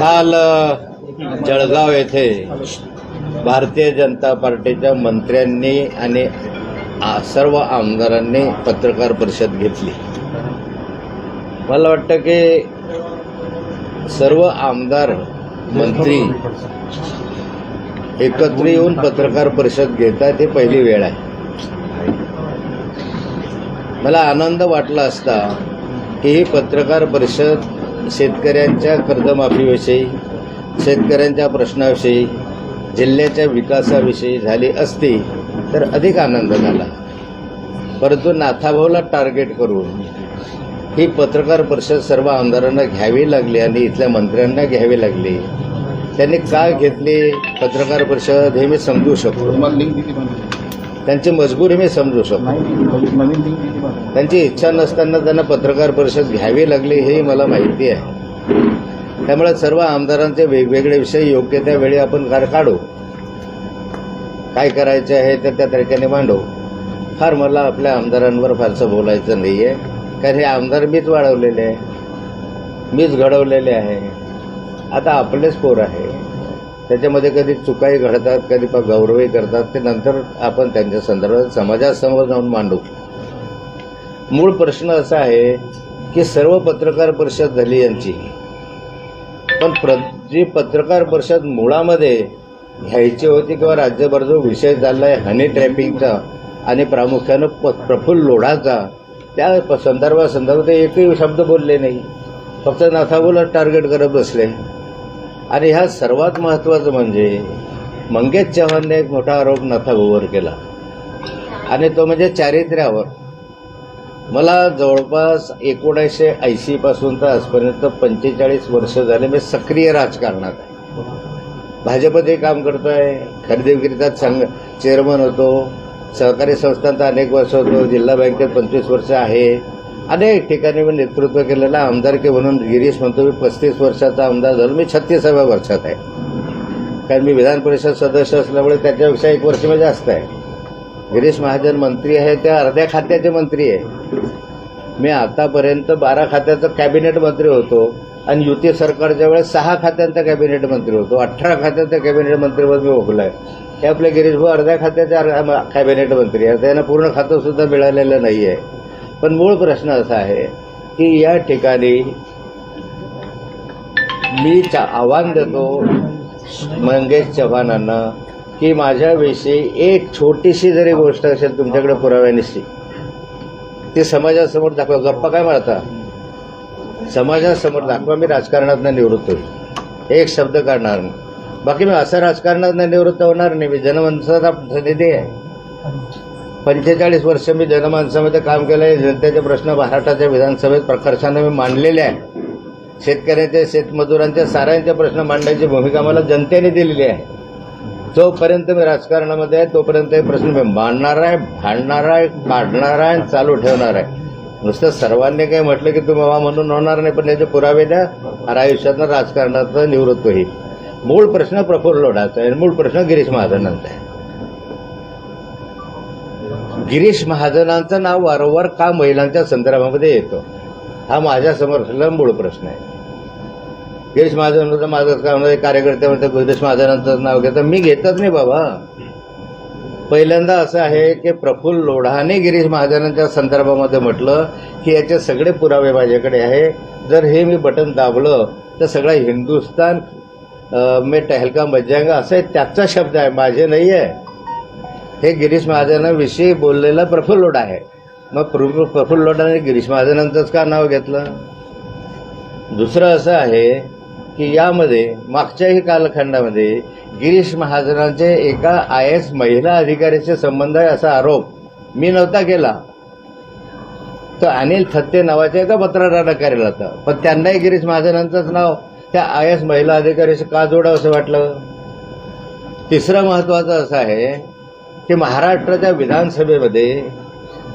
काल जळगाव येथे भारतीय जनता पार्टीच्या मंत्र्यांनी आणि सर्व आमदारांनी पत्रकार परिषद घेतली. मला वाटतं की सर्व आमदार मंत्री एकत्र येऊन पत्रकार परिषद घेत आहेत ही पहिली वेळ आहे. मला आनंद वाटला असता की ही पत्रकार परिषद शेतकऱ्यांच्या कर्जमाफीविषयी शेतकऱ्यांच्या प्रश्नाविषयी जिल्ह्याच्या विकासाविषयी झाली असती तर अधिक आनंद झाला. परंतु नाथाभाऊला टार्गेट करून ही पत्रकार परिषद सर्व आमदारांना घ्यावी लागली आणि इथल्या मंत्र्यांना घ्यावी लागली त्यांनी का घेतली पत्रकार परिषद हे मी समजू शकतो. त्यांची मजबुरी मी समजू शकतो. त्यांची इच्छा नसताना त्यांना पत्रकार परिषद घ्यावी लागली हे मला माहिती आहे. त्यामुळे सर्व आमदारांचे वेगवेगळे विषय योग्य त्या वेळी आपण काढू काय करायचे आहे तर त्या तरीक्याने मांडू. फार मला आपल्या आमदारांवर फारसं बोलायचं नाही आहे कारण हे आमदार मीच वाढवलेले आहे. मीच घडवलेले आहे. आता आपलेच पोर आहे. त्याच्यामध्ये कधी चुकाही घडतात कधी प- गौरवही करतात ते नंतर आपण त्यांच्या संदर्भात समाजासमोर जाऊन मांडू. मूळ प्रश्न असा आहे की सर्व पत्रकार परिषद झाली यांची. पण प्र जी पत्रकार परिषद मुळामध्ये घ्यायची होती किंवा राज्यभर जो विषय चालला आहे हनी ट्रॅपिंगचा आणि प्रामुख्यानं प प्रफुल्ल लोढाचा त्या प- संदर्भासंदर्भात एकही शब्द बोलले नाही. फक्त नाथाबोला टार्गेट करत बसले. आणि ह्या सर्वात महत्त्वाचं म्हणजे मंगेश चव्हाणने एक मोठा आरोप नाथाभाऊवर केला. आणि तो म्हणजे चारित्र्यावर. मला जवळपास एकोणीसशे ऐंशी पासून तर आजपर्यंत पंचेचाळीस वर्ष झाले मी सक्रिय राजकारणात आहे. भाजपतही काम करतोय खरेदी विक्रीचा संघ चेअरमन होतो सहकारी संस्थांचा अनेक वर्ष होतो जिल्हा बँकेत पंचवीस वर्ष आहे. अनेक ठिकाणी मी नेतृत्व केलेलं आमदारकी म्हणून गिरीश म्हणतो मी पस्तीस वर्षाचा आमदार झालो. मी छत्तीसाव्या वर्षात आहे. कारण मी विधान परिषद सदस्य असल्यामुळे त्याच्यापेक्षा एक वर्ष मी जास्त आहे. गिरीश महाजन मंत्री आहे त्या अर्ध्या खात्याचे मंत्री आहे. मी आतापर्यंत बारा खात्याचं कॅबिनेट मंत्री होतो आणि युती सरकारच्या वेळेस सहा खात्यांचा कॅबिनेट मंत्री होतो. अठरा खात्यांचा कॅबिनेट मंत्रीपद मी भोगलाय हे आपले गिरीश भाऊ अर्ध्या खात्याच्या अर्धा कॅबिनेट मंत्री आहे. त्यांना पूर्ण खातं सुद्धा मिळालेलं नाही आहे पण मूळ प्रश्न असा आहे की या ठिकाणी मी चा- आव्हान देतो मंगेश चव्हाणांना की माझ्याविषयी एक छोटीशी जरी गोष्ट असेल तुमच्याकडे पुराव्यानिशी ती समाजासमोर दाखवा. गप्पा काय मारता? समाजासमोर दाखवा मी राजकारणात निवृत्त होईल. एक शब्द काढणार नाही. बाकी मी असं राजकारणात निवृत्त होणार नाही. मी जनमानसाचा प्रतिनिधी आहे. पंचेचाळीस वर्ष मी जनमानसामध्ये काम केलं आहे. जनतेचे प्रश्न महाराष्ट्राच्या विधानसभेत प्रकर्षाने मी मांडलेले आहे. शेतकऱ्यांचे शेतमजुरांचे साऱ्यांचे प्रश्न मांडण्याची भूमिका मला जनतेने दिलेली आहे. जोपर्यंत मी राजकारणामध्ये आहे तोपर्यंत हे प्रश्न मी मांडणार आहे भांडणार आहे काढणार आहे आणि चालू ठेवणार आहे. नुसतं सर्वांनी काही म्हटलं की तुम्ही वा म्हणून होणार नाही पण याचे पुरावे द्या आणि आयुष्यातनं राजकारणाचं निवृत्त होईल. मूळ प्रश्न प्रफुल्ल लोढाचा आहे आणि मूळ प्रश्न गिरीश महाजनांचा आहे. गिरीश महाजनांचं नाव वारंवार का महिलांच्या संदर्भामध्ये येतं? हा माझ्यासमोर असलेला मूळ प्रश्न आहे. गिरीश महाजन माझं कार्यकर्ते म्हणतात गिरीश महाजनांचं नाव घेतं मी घेतच नाही बाबा. पहिल्यांदा असं आहे की प्रफुल्ल लोढाने गिरीश महाजनांच्या संदर्भामध्ये म्हटलं की याचे सगळे पुरावे माझ्याकडे आहे. जर हे मी बटन दाबलं तर सगळा हिंदुस्तान मे में टहलका मज्जांगा असं आहे. त्याचा शब्द आहे माझे नाही आहे हे गिरीश महाजनांविषयी बोललेला प्रफुल्ल लोढा आहे. मग प्रफु- प्रफुल्लोटाने गिरीश महाजनांचंच का नाव घेतलं? दुसरं असं आहे की यामध्ये मागच्याही कालखंडामध्ये गिरीश महाजनांचे एका आय एस महिला अधिकाऱ्याचे संबंध आहे असा आरोप मी नव्हता केला. तर अनिल थत्ते नावाच्या एका पत्रकारानं केला होता. पण त्यांनाही गिरीश महाजनांचंच नाव त्या आय एस महिला अधिकाऱ्याशी का जोडावं असं वाटलं? तिसरं महत्वाचं असं आहे की महाराष्ट्राच्या विधानसभेमध्ये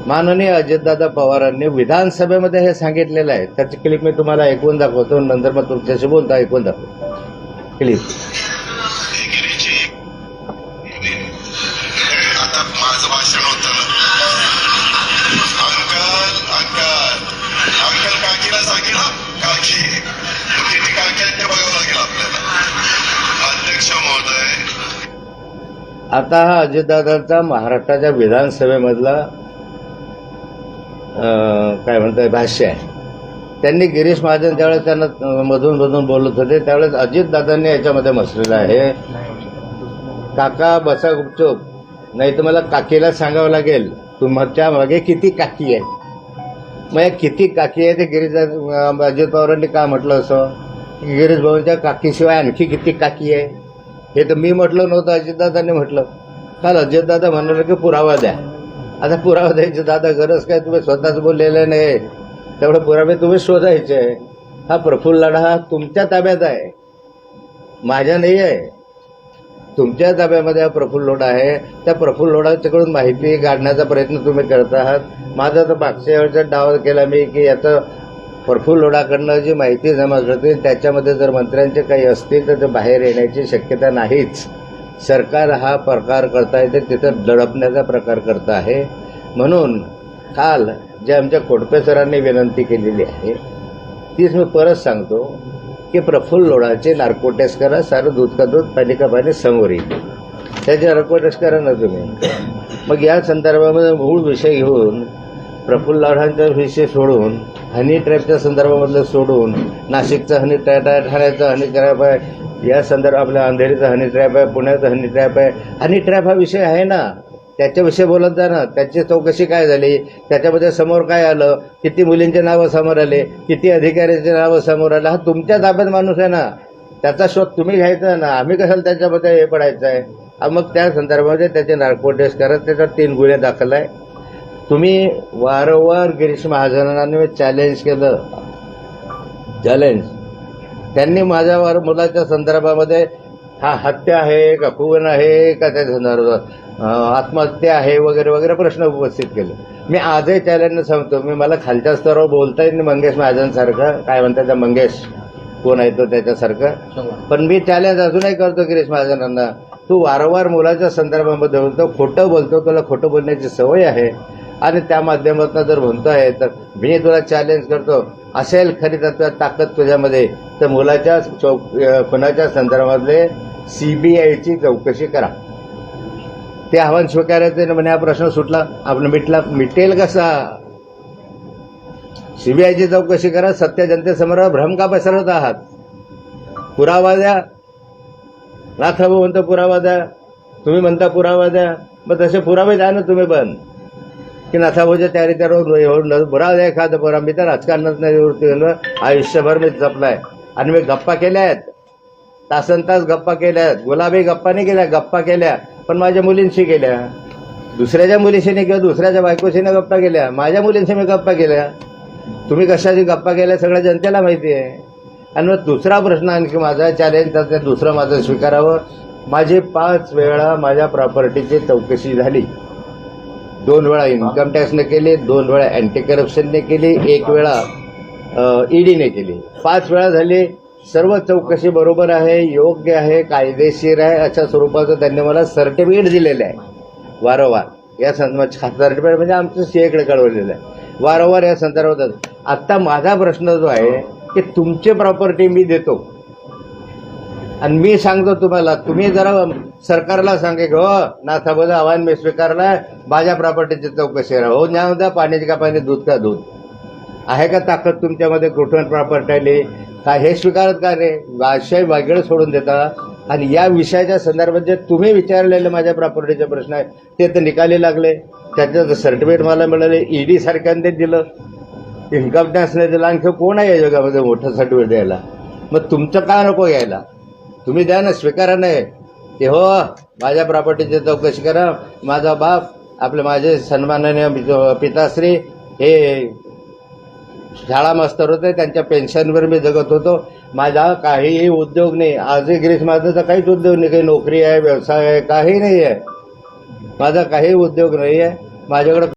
माननीय अजितदादा पवारांनी विधानसभेमध्ये हे सांगितलेलं आहे. त्याची क्लिप मी तुम्हाला ऐकून दाखवतो नंतर मग तुमच्याशी बोलता ऐकून दाखवतो. क्लिप आता हा अजितदादांचा महाराष्ट्राच्या विधानसभेमधला काय म्हणतात भाष्य आहे. त्यांनी गिरीश महाजन ज्यावेळेस त्यांना मधून मधून बोलत होते त्यावेळेस अजितदादांनी याच्यामध्ये म्हटलेलं आहे. काका बसा गुपचूप नाही तर मला काकीला सांगावं लागेल तुमच्या मागे किती काकी आहे मग या किती काकी आहे ते गिरीश अजित पवारांनी का म्हटलं असं? गिरीश भाऊंच्या काकीशिवाय आणखी किती काकी आहे? हे तर मी म्हटलं नव्हतं अजितदादांनी म्हटलं. काल अजितदादा म्हणाले की पुरावा द्या. आता पुरावा द्यायची दादा गरज काय? तुम्ही स्वतःच बोललेले नाही. त्यामुळे पुरावे तुम्ही शोधायचे. हा प्रफुल्ल लढा हा तुमच्या ताब्यात आहे. माझ्या नाही आहे. तुमच्या ताब्यामध्ये हा प्रफुल्ल लोढा आहे. त्या प्रफुल्ल लोढाच्याकडून माहिती काढण्याचा प्रयत्न तुम्ही करत आहात. माझा तर मागच्या वेळेचा डाव केला मी की याचं प्रफुल्ल लोढाकडनं जी माहिती जमा करते त्याच्यामध्ये जर मंत्र्यांचे काही असतील तर ते बाहेर येण्याची शक्यता नाहीच. सरकार हा प्रकार करता येते तिथं दडपण्याचा प्रकार करत आहे. म्हणून काल जे आमच्या कोटपे सरांनी विनंती केलेली आहे तीच मी परत सांगतो की प्रफुल्ल लोढाचे नार्को टेस्ट करा सारं दूध का दूध पाणी का पाणी समोर येईल. त्याचे नार्को टेस्ट करा ना तुम्ही? मग या संदर्भामध्ये मूळ विषय घेऊन प्रफुल्ल लोढांचा विषय सोडून हनी ट्रॅपच्या संदर्भामधलं सोडून नाशिकचं हनी ट्रॅप आहे ठाण्याचं हनी ट्रॅप आहे या संदर्भ आपल्या अंधेरीचा हनी ट्रॅप आहे पुण्याचा हनी ट्रॅप आहे. हनी ट्रॅप हा विषय आहे ना. त्याच्याविषयी बोलत जा ना. त्याची चौकशी काय झाली? त्याच्यामध्ये समोर काय आलं? किती मुलींचे नावं समोर आले? किती अधिकाऱ्याचे नावं समोर आलं? हा तुमच्या ताब्यात माणूस आहे ना. त्याचा शोध तुम्ही घ्यायचा ना. आम्ही कशाला त्याच्यामध्ये हे पडायचं आहे मग त्या संदर्भामध्ये त्याचे नार्को टेस्ट करत त्याच्यावर तीन गुन्हे दाखल आहे. तुम्ही वारंवार गिरीश महाजनांनी चॅलेंज केलं. चॅलेंज त्यांनी माझ्यावर मुलाच्या संदर्भामध्ये हा हत्या आहे का? खून आहे का? त्या संदर्भात आत्महत्या आहे वगैरे वगैरे प्रश्न उपस्थित केले. मी आजही चॅलेंज सांगतो. मी मला खालच्या स्तरावर बोलता येईल मंगेश महाजनसारखं. काय म्हणतात त्या मंगेश कोण आहे तो त्याच्यासारखं? पण मी चॅलेंज अजूनही करतो गिरीश महाजनांना. तू वारंवार मुलाच्या संदर्भामध्ये बोलतो खोटं बोलतो. तुला खोटं बोलण्याची सवय आहे. आणि त्या माध्यमातून जर म्हणतोय तर मी तुला चॅलेंज करतो. असेल खरी तत्वात ताकद तुझ्यामध्ये. तर मुलाच्या चौक खुनाच्या संदर्भातले सीबीआयची चौकशी करा. ते आव्हान स्वीकारायचं म्हणे हा प्रश्न सुटला. आपण मिटला मिटेल कसा? सीबीआयची चौकशी करा सत्य जनतेसमोर भ्रम का पसरवत आहात? पुरावा द्या. नाथाभाऊ म्हणतो पुरावा द्या. तुम्ही म्हणता पुरावा द्या. मग तसे पुरावे द्या ना तुम्ही पण. की नाथाभाऊच्या तयारी त्यावर पुरावा एखादं एखादा मी तर राजकारणात नाही निवृत्ती आयुष्यभर मी जपलाय. आणि मी गप्पा केल्या आहेत. तासन तास गप्पा केल्या आहेत. गुलाबी गप्पा नाही केल्या गप्पा केल्या. पण माझ्या मुलींशी केल्या. दुसऱ्याच्या मुलीशी नाही किंवा दुसऱ्याच्या बायकोशी नाही गप्पा केल्या. माझ्या मुलींशी मी गप्पा केल्या. तुम्ही कशाची गप्पा केल्या सगळ्या जनतेला माहिती आहे. आणि मग दुसरा प्रश्न आणखी माझा चॅलेंज तर ते दुसरं माझं स्वीकारावं. माझी पाच वेळा माझ्या प्रॉपर्टीची चौकशी झाली. दोन वेळा इन्कम टॅक्सने केली दोन वेळा अँटी करप्शनने केली एक वेळा ईडीने केली. पाच वेळा झाली. सर्व चौकशी बरोबर आहे योग्य आहे कायदेशीर आहे अशा स्वरूपाचं त्यांनी मला सर्टिफिकेट दिलेलं आहे. वारंवार. या संदर्भात सर्टिफिकेट म्हणजे आमचं सीएकडे कळवलेलं आहे. वारंवार या संदर्भात आत्ता माझा प्रश्न जो आहे की तुमची प्रॉपर्टी मी देतो. आणि मी सांगतो तुम्हाला तुम्ही जरा सरकारला सांगे हो नाथाबद्दल आव्हान मी स्वीकारलाय माझ्या प्रॉपर्टीची चौकशी राहा हो न्याय द्या पाण्याची का पाणी दूध का दूध. आहे का ताकद तुमच्यामध्ये? कुठून प्रॉपर्टी आली? काय हे स्वीकारत का रे आशय वेगळं सोडून देता. आणि या विषयाच्या संदर्भात जे तुम्ही विचारलेले माझ्या प्रॉपर्टीचे प्रश्न आहे ते तर निकाली लागले. त्याचं सर्टिफिकेट मला मिळाले ईडी सारख्याने दिलं. इन्कम टॅक्सने दिलं. आणखी कोण आहे या जगामध्ये मोठं सर्टिफिकेट द्यायला? मग तुमचं का नको घ्यायला तुम्ही द्या ना स्वीकारा नाही की हो माझ्या प्रॉपर्टीची चौकशी करा. माझा बाप आपले माझे सन्माननीय पिताश्री हे शाळा मास्तर होते त्यांच्या पेन्शनवर मी जगत होतो. माझा काहीही उद्योग नाही. आजही ग्रीस माझा काहीच उद्योग नाही. काही नोकरी आहे व्यवसाय आहे काही नाही आहे. माझा काही उद्योग नाही आहे. माझ्याकडे